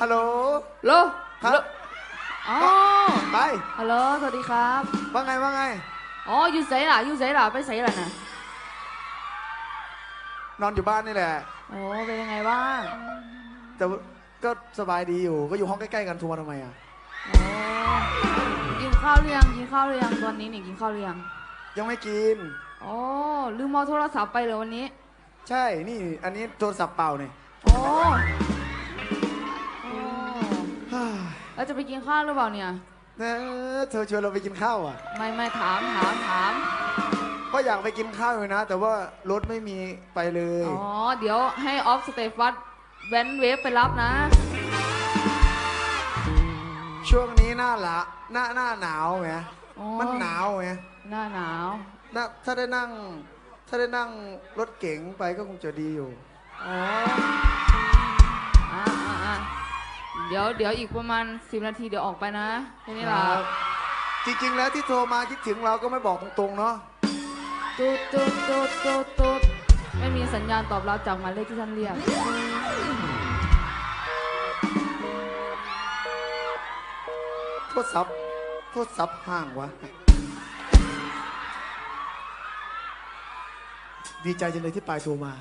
ฮัลโหล โลครับ โลอ๋อไป ฮัลโหลสวัสดีครับ ว่าไงว่าไง อ๋ออยู่ไสล่ะอยู่ไสล่ะไปไสล่ะน่ะนอนอยู่บ้านนี่แหละ โอ้เป็นยังไงบ้างแต่ว่าก็สบายดีอยู่ ก็อยู่ห้องใกล้ๆกันโทัวร์ทำไมอะ โอ้กินข้าวหรือยังกินข้าวหรือยังตอนนี้นี่กินข้าวหรือยังยังไม่กินอ๋อลืมเอาโทรศัพท์ไปเลยวันนี้ ใช่ นี่ อันนี้โทรศัพท์เปล่าเนี่ย โอ้ แล้วจะไปกินข้าวหรือเปล่าเนี่ย เออเธอชวนเราไปกินข้าวอะ ไม่ไม่ถามถามถามก็อยากไปกินข้าวอยู่นะ แต่ว่ารถไม่มีไปเลย อ๋อ เดี๋ยวให้ออฟสเตฟัสแวนเวฟไปรับนะ ช่วงนี้หน้าละหน้าหน้าหนาวไหมอ๋อ มันหนาวไหมหน้าหนาว น่าถ้าได้นั่ง ถ้าได้นั่งรถเก๋งไปก็คงจะดีอยู่ อ๋ออ่าอ่าอ่า เดี๋ยวเดี๋ยวอีกประมาณสิบนาทีเดี๋ยวออกไปนะแค่นี้ล่ะครับจริงๆแล้วที่โทรมาคิดถึงเราก็ไม่บอกตรงๆเนาะตูดตูดตูดตูดตูดไม่มีสัญญาณตอบรับจากหมายเลขที่ท่านเรียก โทษซับโทษซับห่างวะ ดีใจจังเลยที่ปายโทรมา